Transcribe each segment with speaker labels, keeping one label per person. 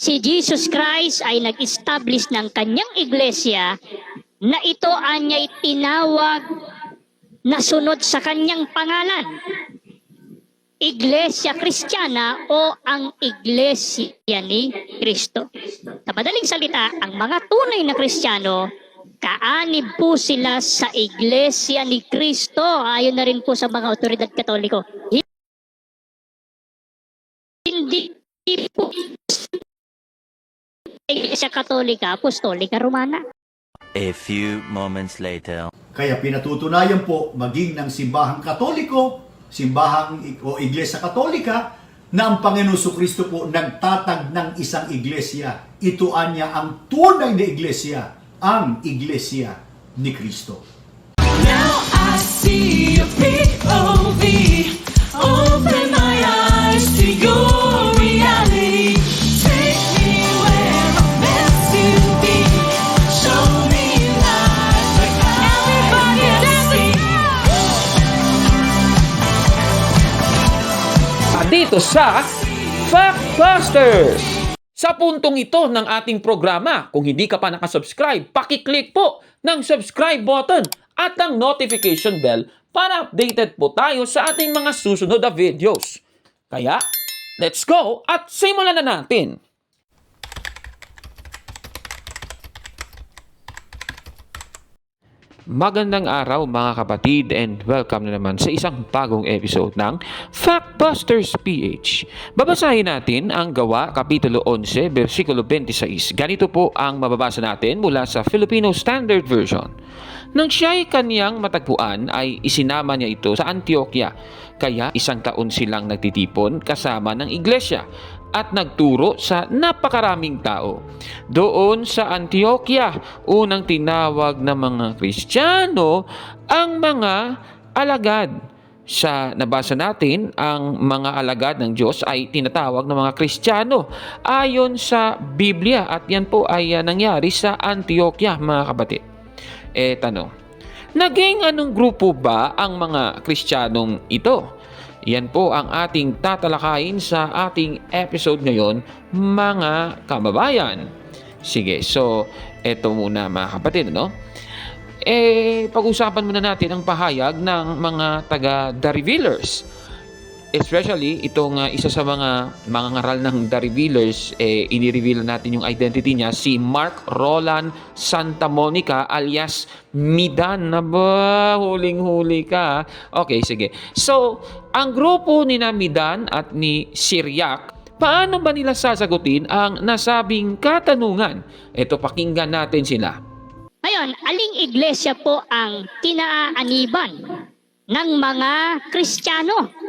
Speaker 1: si Jesus Christ ay nag-establish ng kanyang iglesia na ito anya'y tinawag na sunod sa kanyang pangalan. Iglesia Kristiyana o ang Iglesia ni Kristo. Sa madaling salita, ang mga tunay na Kristiyano, kaanib po sila sa Iglesia ni Kristo. Ayon na rin po sa mga otoridad katoliko. Hindi po Iglesia Katolika, Apostolika, Romana.
Speaker 2: A few moments later.
Speaker 3: Kaya pinatutunayan po maging ng simbahang katoliko, simbahang o iglesia katolika, na ang Panginoon Kristo po nagtatag ng isang iglesia. Ito anya ang tunay na iglesia, ang iglesia ni Kristo.
Speaker 4: Now I see a POV. Open
Speaker 5: dito sa Factbusters! Sa puntong ito ng ating programa, kung hindi ka pa nakasubscribe, pakiclick po ng subscribe button at ang notification bell para updated po tayo sa ating mga susunod na videos. Kaya, let's go at simulan na natin! Magandang araw mga kapatid and welcome na naman sa isang bagong episode ng Factbusters PH. Babasahin natin ang gawa Kapitulo 11, versikulo 26. Ganito po ang mababasa natin mula sa Filipino Standard Version. Nang siya'y kaniyang matagpuan ay isinama niya ito sa Antioquia. Kaya isang taon silang nagtitipon kasama ng iglesia at nagturo sa napakaraming tao. Doon sa Antioquia, unang tinawag ng mga Kristiyano ang mga alagad. Sa nabasa natin, ang mga alagad ng Diyos ay tinatawag ng mga Kristiyano ayon sa Biblia at yan po ay ah, nangyari sa Antioquia mga kapatid. Eh tanong, naging anong grupo ba ang mga Kristiyanong ito? Yan po ang ating tatalakayin sa ating episode ngayon, mga kababayan. Sige, so eto muna mga kapatid, no? Eh, pag-usapan muna natin ang pahayag ng mga taga Darivillers. Especially, itong uh, isa sa mga mga ngaral ng Darivillers, eh, inireveal natin yung identity niya, si Mark Roland Santa Monica alias Midan. Na ba? Huling-huli ka. Okay, sige. So, ang grupo ni na Midan at ni Siriak, paano ba nila sasagutin ang nasabing katanungan? Ito, pakinggan natin sila.
Speaker 1: Ngayon, aling iglesia po ang kinaaaniban ng mga Kristiyano?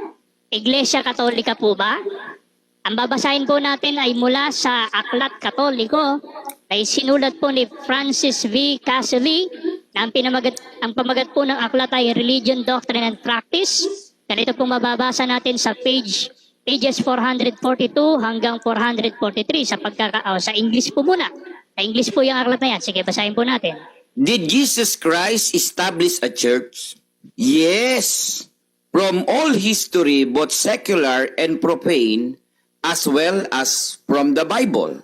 Speaker 1: Iglesia Katolika po ba? Ang babasahin po natin ay mula sa Aklat Katoliko ay sinulat po ni Francis V. Caselli na ang, pinamagat, ang pamagat po ng aklat ay Religion, Doctrine and Practice. Ganito po mababasa natin sa page pages 442 hanggang 443 sa pagkaka oh, sa English po muna. Sa English po yung aklat na yan. Sige, basahin po natin.
Speaker 6: Did Jesus Christ establish a church? Yes. From all history, both secular and profane, as well as from the Bible.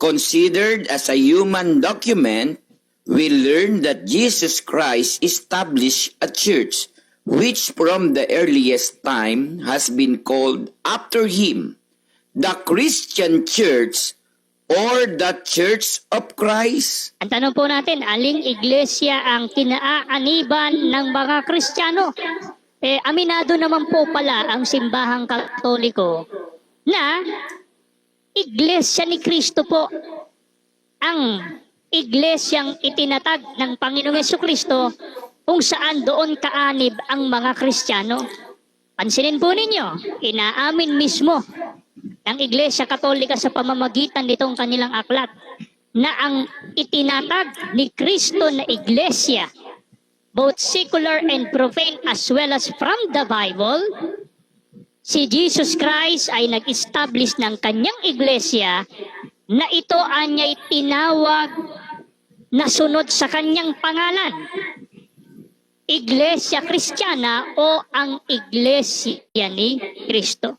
Speaker 6: Considered as a human document, we learn that Jesus Christ established a church which from the earliest time has been called after him, the Christian church or the church of Christ.
Speaker 1: Ang tanong po natin, aling iglesia ang kinaaaniban ng mga Kristiyano? Eh, aminado naman po pala ang simbahang katoliko na iglesia ni Kristo po ang iglesyang itinatag ng Panginoong Yesu Kristo kung saan doon kaanib ang mga Kristiyano. Pansinin po ninyo, inaamin mismo ng Iglesia Katolika sa pamamagitan nitong kanilang aklat na ang itinatag ni Kristo na Iglesia, both secular and profane as well as from the Bible, si Jesus Christ ay nag-establish ng kanyang Iglesia na ito anya'y tinawag na sunod sa kanyang pangalan. Iglesia Kristiyana o ang Iglesia ni Kristo.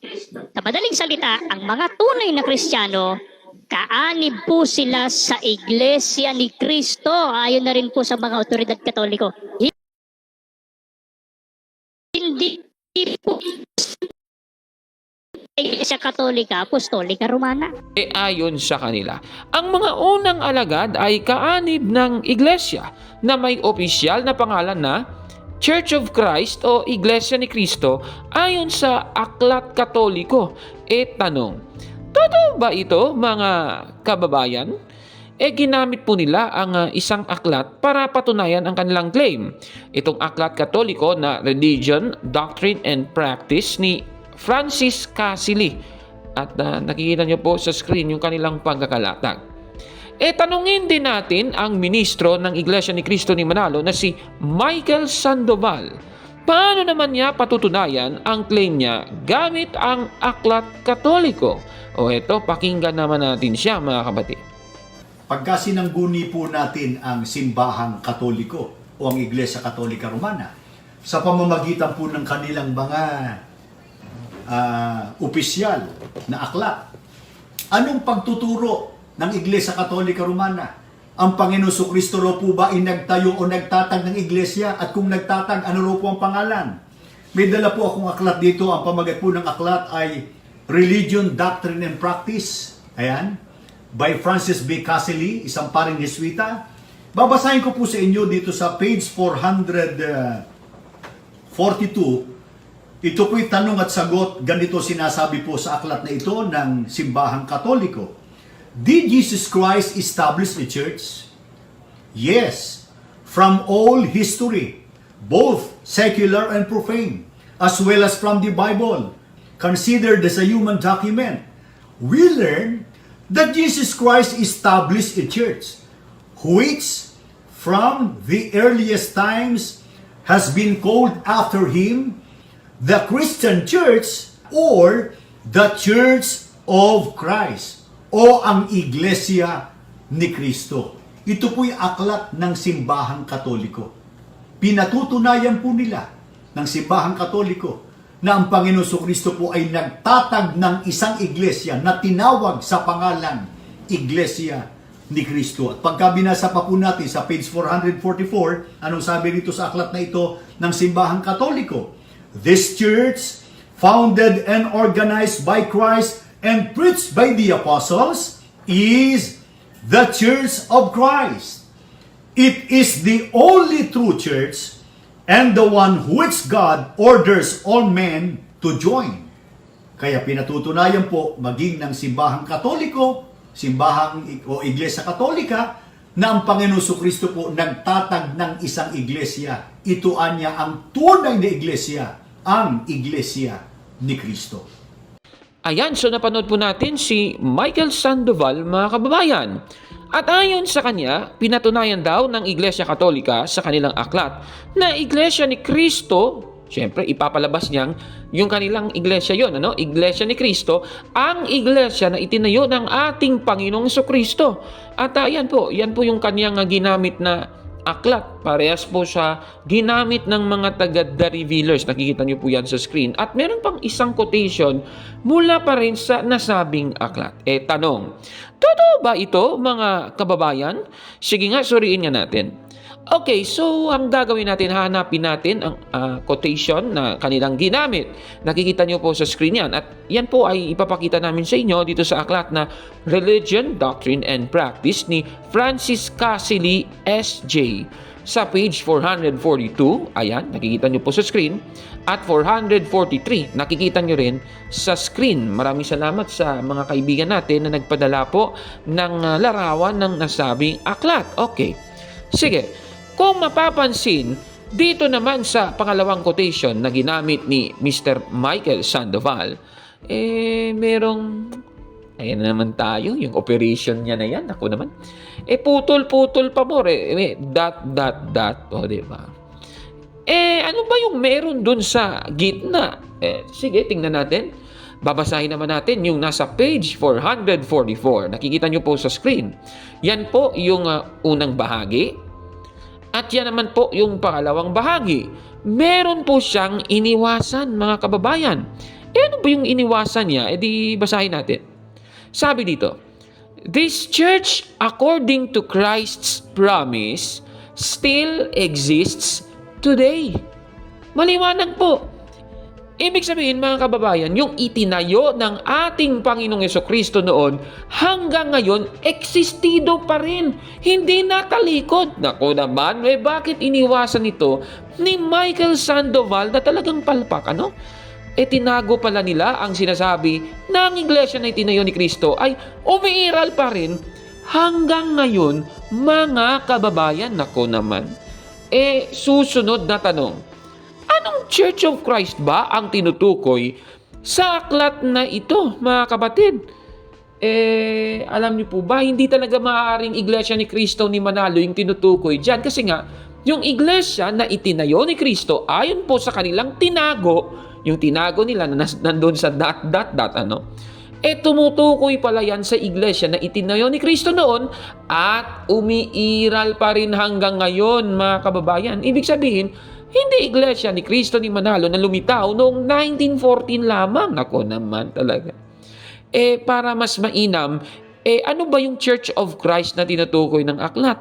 Speaker 1: Sa madaling salita, ang mga tunay na Kristiyano, kaanib po sila sa Iglesia ni Kristo. Ayon na rin po sa mga otoridad katoliko. Hindi po Katolika, Apostolika Romana.
Speaker 5: e ayon sa kanila. Ang mga unang alagad ay kaanib ng iglesia na may opisyal na pangalan na Church of Christ o Iglesia ni Cristo ayon sa Aklat Katoliko. E tanong, totoo ba ito mga kababayan? E ginamit po nila ang ah, isang aklat para patunayan ang kanilang claim. Itong aklat katoliko na Religion, Doctrine and Practice ni Francis Cassily. At ah, nakikita nyo po sa screen yung kanilang pagkakalatag. E tanungin din natin ang ministro ng Iglesia ni Cristo ni Manalo na si Michael Sandoval. Paano naman niya patutunayan ang claim niya gamit ang aklat katoliko? O eto, pakinggan naman natin siya mga kapatid.
Speaker 3: Pagka sinangguni po natin ang simbahang katoliko o ang Iglesia Katolika Romana sa pamamagitan po ng kanilang mga ah, opisyal na aklat. Anong pagtuturo ng Iglesia Katolika Romana? Ang Panginoon Kristo raw po ba ay nagtayo o nagtatag ng iglesia at kung nagtatag, ano raw po ang pangalan? May dala po akong aklat dito. Ang pamagat po ng aklat ay Religion, Doctrine and Practice. Ayan. By Francis B. Cassily, isang paring Jesuita. Babasahin ko po sa inyo dito sa page 442 ito po'y tanong at sagot, ganito sinasabi po sa aklat na ito ng simbahang katoliko. Did Jesus Christ establish a church? Yes, from all history, both secular and profane, as well as from the Bible, considered as a human document, we learn that Jesus Christ established a church, which from the earliest times has been called after him the Christian Church or the Church of Christ o ang Iglesia ni Kristo. Ito po'y aklat ng simbahang katoliko. Pinatutunayan po nila ng simbahang katoliko na ang Panginoon Kristo po ay nagtatag ng isang iglesia na tinawag sa pangalan Iglesia ni Kristo. At pagka binasa pa po natin sa page 444, anong sabi dito sa aklat na ito ng simbahang katoliko? This church, founded and organized by Christ and preached by the apostles, is the church of Christ. It is the only true church and the one which God orders all men to join. Kaya pinatutunayan po maging ng simbahang katoliko, simbahang o iglesia katolika, na ang Panginoon Kristo po nagtatag ng isang iglesia. Ito anya ang tunay na iglesia, ang iglesia ni Kristo.
Speaker 5: Ayan, so napanood po natin si Michael Sandoval, mga kababayan. At ayon sa kanya, pinatunayan daw ng Iglesia Katolika sa kanilang aklat na Iglesia ni Kristo, syempre ipapalabas niyang yung kanilang iglesia yon, ano? Iglesia ni Kristo, ang iglesia na itinayo ng ating Panginoong Kristo. At ayan po, yan po yung kanyang ginamit na aklat. Parehas po sa ginamit ng mga taga-The Revealers. Nakikita niyo po yan sa screen. At meron pang isang quotation mula pa rin sa nasabing aklat. Eh, tanong, totoo ba ito mga kababayan? Sige nga, suriin nga natin. Okay, so ang gagawin natin, hahanapin natin ang ah, quotation na kanilang ginamit. Nakikita niyo po sa screen yan. At yan po ay ipapakita namin sa inyo dito sa aklat na Religion, Doctrine and Practice ni Francis Cassily S.J. Sa page 442, ayan, nakikita niyo po sa screen. At 443, nakikita niyo rin sa screen. Maraming salamat sa mga kaibigan natin na nagpadala po ng ah, larawan ng nasabing aklat. Okay. Sige, kung mapapansin, dito naman sa pangalawang quotation na ginamit ni Mr. Michael Sandoval, eh, merong, ayan na naman tayo, yung operation niya na yan, ako naman, eh, putol-putol pa mo, eh, eh, dot, dot, dot, o, di ba? Eh, ano ba yung meron dun sa gitna? Eh, sige, tingnan natin. Babasahin naman natin yung nasa page 444. Nakikita nyo po sa screen. Yan po yung ah, unang bahagi. At yan naman po yung pangalawang bahagi. Meron po siyang iniwasan, mga kababayan. Eh ano ba yung iniwasan niya? Eh di basahin natin. Sabi dito, This church, according to Christ's promise, still exists today. Maliwanag po. Ibig sabihin mga kababayan, yung itinayo ng ating Panginoong Yeso Kristo noon hanggang ngayon existido pa rin. Hindi natalikod. Naku naman, eh bakit iniwasan ito ni Michael Sandoval na talagang palpak, ano? E tinago pala nila ang sinasabi na ang iglesia na itinayo ni Kristo ay umiiral pa rin hanggang ngayon mga kababayan. Naku naman. Eh susunod na tanong, Anong Church of Christ ba ang tinutukoy sa aklat na ito, mga kapatid? Eh, alam niyo po ba, hindi talaga maaaring iglesia ni Kristo ni Manalo yung tinutukoy dyan. Kasi nga, yung iglesia na itinayo ni Kristo, ayon po sa kanilang tinago, yung tinago nila na nandun sa dot, dot, dot, ano, eh tumutukoy pala yan sa iglesia na itinayo ni Kristo noon at umiiral pa rin hanggang ngayon, mga kababayan. Ibig sabihin, hindi iglesia ni Kristo ni Manalo na lumitaw noong 1914 lamang. Ako naman talaga. Eh, para mas mainam, eh, ano ba yung Church of Christ na tinutukoy ng aklat?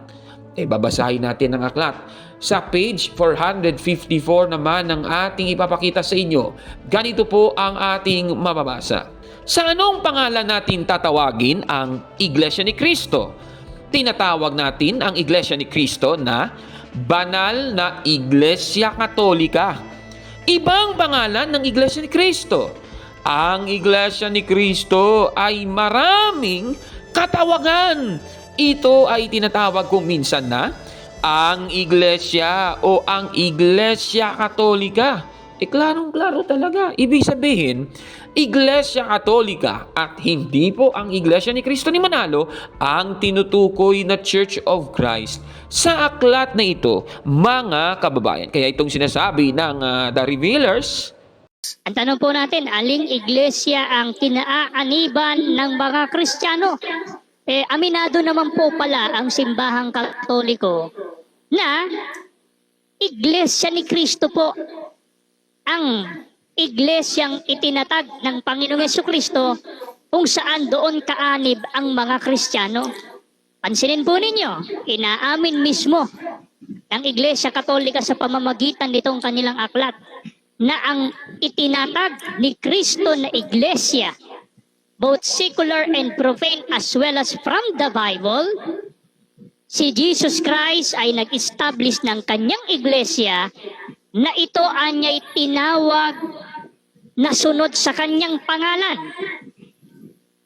Speaker 5: Eh, babasahin natin ang aklat. Sa page 454 naman ng ating ipapakita sa inyo, ganito po ang ating mababasa. Sa anong pangalan natin tatawagin ang Iglesia ni Kristo? Tinatawag natin ang Iglesia ni Kristo na Banal na Iglesia Katolika. Ibang pangalan ng Iglesia ni Kristo. Ang Iglesia ni Kristo ay maraming katawagan. Ito ay tinatawag kung minsan na ang Iglesia o ang Iglesia Katolika. E klarong-klaro talaga. Ibig sabihin, Iglesia Katolika at hindi po ang Iglesia ni Kristo ni Manalo ang tinutukoy na Church of Christ sa aklat na ito, mga kababayan. Kaya itong sinasabi ng ah, The Revealers,
Speaker 1: Ang tanong po natin, aling iglesia ang kinaaaniban ng mga Kristiyano? Eh, aminado naman po pala ang simbahang katoliko na iglesia ni Kristo po ang iglesyang itinatag ng Panginoong Yeso Kristo kung saan doon kaanib ang mga Kristiyano. Pansinin po ninyo, inaamin mismo ng Iglesia Katolika sa pamamagitan nitong kanilang aklat na ang itinatag ni Kristo na iglesia, both secular and profane as well as from the Bible, si Jesus Christ ay nag-establish ng kanyang iglesia na ito anya'y tinawag na sunod sa kanyang pangalan.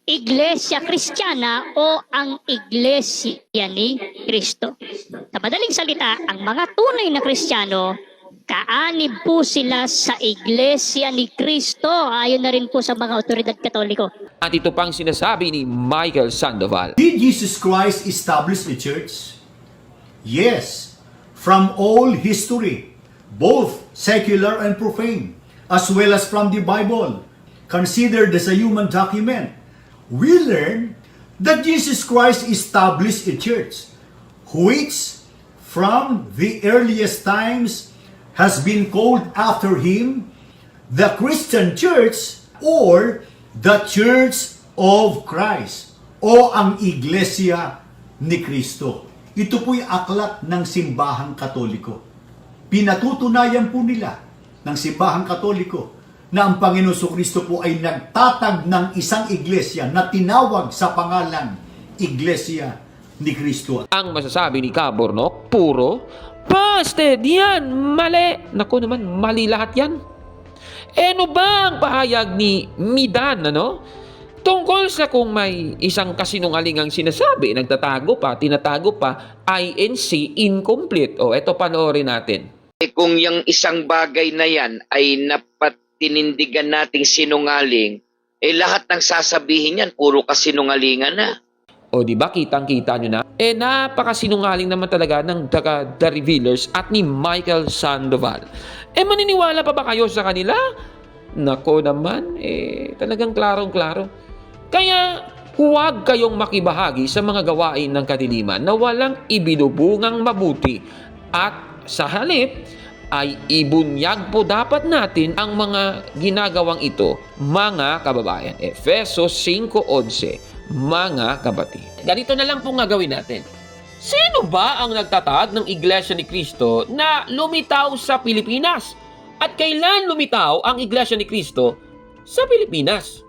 Speaker 1: Iglesia Kristiyana o ang Iglesia ni Kristo. Sa madaling salita, ang mga tunay na Kristiyano, kaanib po sila sa Iglesia ni Kristo. Ayon na rin po sa mga otoridad katoliko.
Speaker 5: at ito pang sinasabi ni Michael Sandoval.
Speaker 3: Did Jesus Christ establish the church? Yes, from all history, both secular and profane, as well as from the Bible, considered as a human document. We learn that Jesus Christ established a church, which from the earliest times has been called after him the Christian Church or the Church of Christ o ang Iglesia ni Kristo. Ito po'y aklat ng simbahang katoliko. Pinatutunayan po nila ng simbahang katoliko na ang Panginoon Kristo po ay nagtatag ng isang iglesia na tinawag sa pangalan Iglesia ni Kristo.
Speaker 5: Ang masasabi ni Cabornok, puro, Busted! Yan! Mali! Naku naman, mali lahat yan. Eh, ano ba ang pahayag ni Midan, ano? Tungkol sa kung may isang kasinungaling ang sinasabi, nagtatago pa, tinatago pa, INC incomplete. O, eto panoorin natin.
Speaker 6: Eh, kung yung isang bagay na yan ay napatinindigan nating sinungaling, eh lahat ng sasabihin yan, puro kasinungalingan na.
Speaker 5: O di ba kitang-kita nyo na? Eh napakasinungaling naman talaga ng The, The Revealers at ni Michael Sandoval. Eh maniniwala pa ba kayo sa kanila? Nako naman, eh talagang klarong-klaro. Kaya huwag kayong makibahagi sa mga gawain ng kadiliman na walang ibinubungang mabuti at sa halip ay ibunyag po dapat natin ang mga ginagawang ito, mga kababayan. Efeso 5.11
Speaker 7: mga kapatid. Ganito na lang po nga gawin natin. Sino ba ang nagtatag ng Iglesia ni Cristo na lumitaw sa Pilipinas? At kailan lumitaw ang Iglesia ni Cristo sa Pilipinas?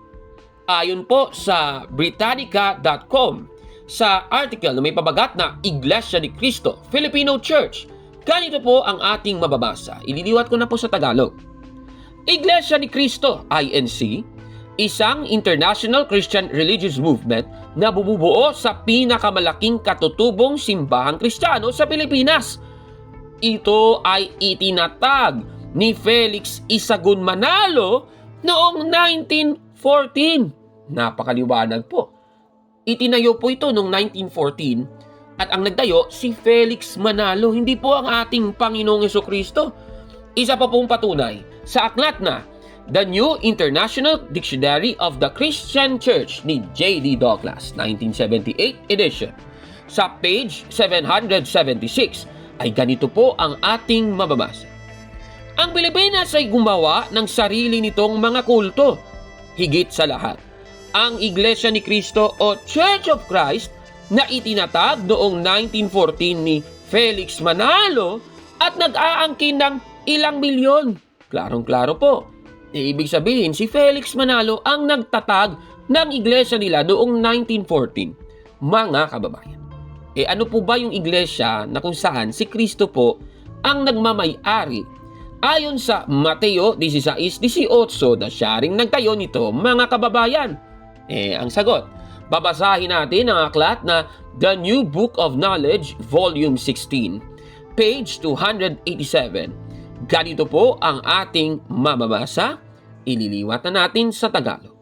Speaker 7: Ayon po sa Britannica.com sa article na may pabagat na Iglesia ni Cristo, Filipino Church. Ganito po ang ating mababasa. Ililiwat ko na po sa Tagalog. Iglesia ni Cristo, INC, isang international Christian religious movement na bumubuo sa pinakamalaking katutubong simbahang Kristiyano sa Pilipinas. Ito ay itinatag ni Felix Isagun Manalo noong 1914. Napakaliwanag po. Itinayo po ito noong 1914 at ang nagtayo si Felix Manalo, hindi po ang ating Panginoong Yeso Kristo. Isa pa pong patunay sa aklat na The New International Dictionary of the Christian Church ni J.D. Douglas, 1978 edition. Sa page 776 ay ganito po ang ating mababasa. Ang Pilipinas ay gumawa ng sarili nitong mga kulto. Higit sa lahat, ang Iglesia ni Cristo o Church of Christ na itinatag noong 1914 ni Felix Manalo at nag-aangkin ng ilang milyon. Klarong-klaro po. Ibig sabihin, si Felix Manalo ang nagtatag ng iglesia nila noong 1914. Mga kababayan. E ano po ba yung iglesia na kung saan si Kristo po ang nagmamay-ari Ayon sa Mateo 16.18 na siya ring nagtayo nito, mga kababayan. Eh, ang sagot, babasahin natin ang aklat na The New Book of Knowledge, Volume 16, page 287. Ganito po ang ating mababasa, ililiwat na natin sa Tagalog.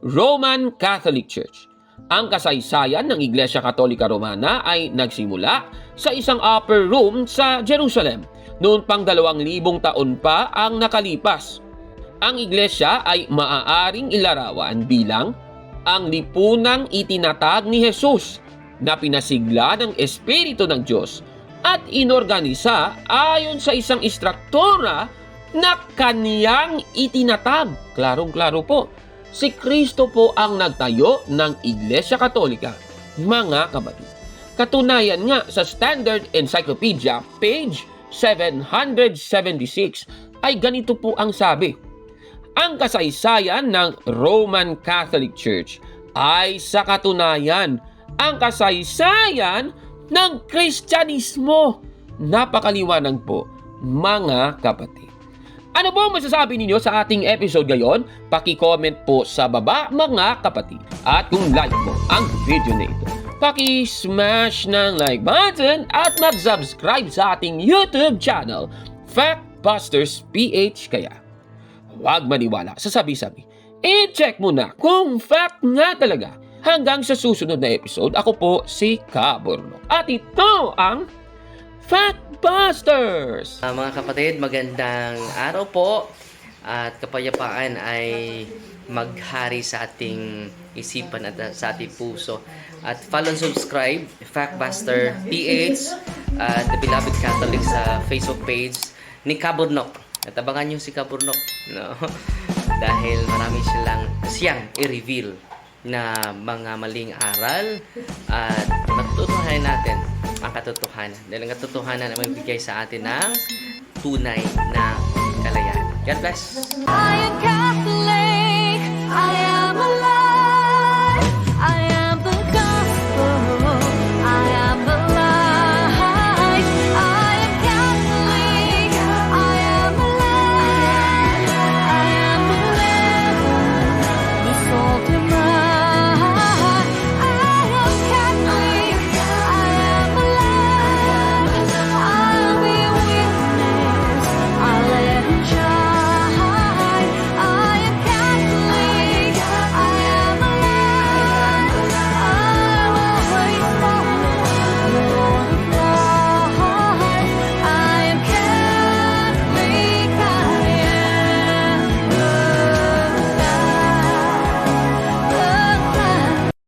Speaker 7: Roman Catholic Church. Ang kasaysayan ng Iglesia Katolika Romana ay nagsimula sa isang upper room sa Jerusalem noon pang dalawang libong taon pa ang nakalipas. Ang iglesia ay maaaring ilarawan bilang ang lipunang itinatag ni Jesus na pinasigla ng Espiritu ng Diyos at inorganisa ayon sa isang istruktura na kaniyang itinatag. Klarong-klaro po, si Kristo po ang nagtayo ng Iglesia Katolika, mga kapatid. Katunayan nga sa Standard Encyclopedia, page 776 ay ganito po ang sabi. Ang kasaysayan ng Roman Catholic Church ay sa katunayan ang kasaysayan ng Kristyanismo. Napakaliwanag po, mga kapatid. Ano po ang masasabi ninyo sa ating episode ngayon? Paki-comment po sa baba mga kapatid. At kung like mo ang video na ito, paki-smash ng like button at mag-subscribe sa ating YouTube channel, Factbusters PH kaya. Huwag maniwala sa sabi-sabi. I-check mo na kung fact nga talaga. Hanggang sa susunod na episode, ako po si Kaborno. At ito ang Factbusters!
Speaker 8: Ah, mga kapatid, magandang araw po at kapayapaan ay maghari sa ating isipan at uh, sa ating puso. At follow and subscribe, Factbuster PH at The Beloved Catholic sa Facebook page ni Kaburnok. At abangan nyo si Kaburnok. No? Dahil marami silang siyang i-reveal na mga maling aral at matutuhanan natin ang katotohanan. Dahil ang katotohanan ay magbigay sa atin ng tunay na kalayaan. God bless!
Speaker 4: I am Catholic. I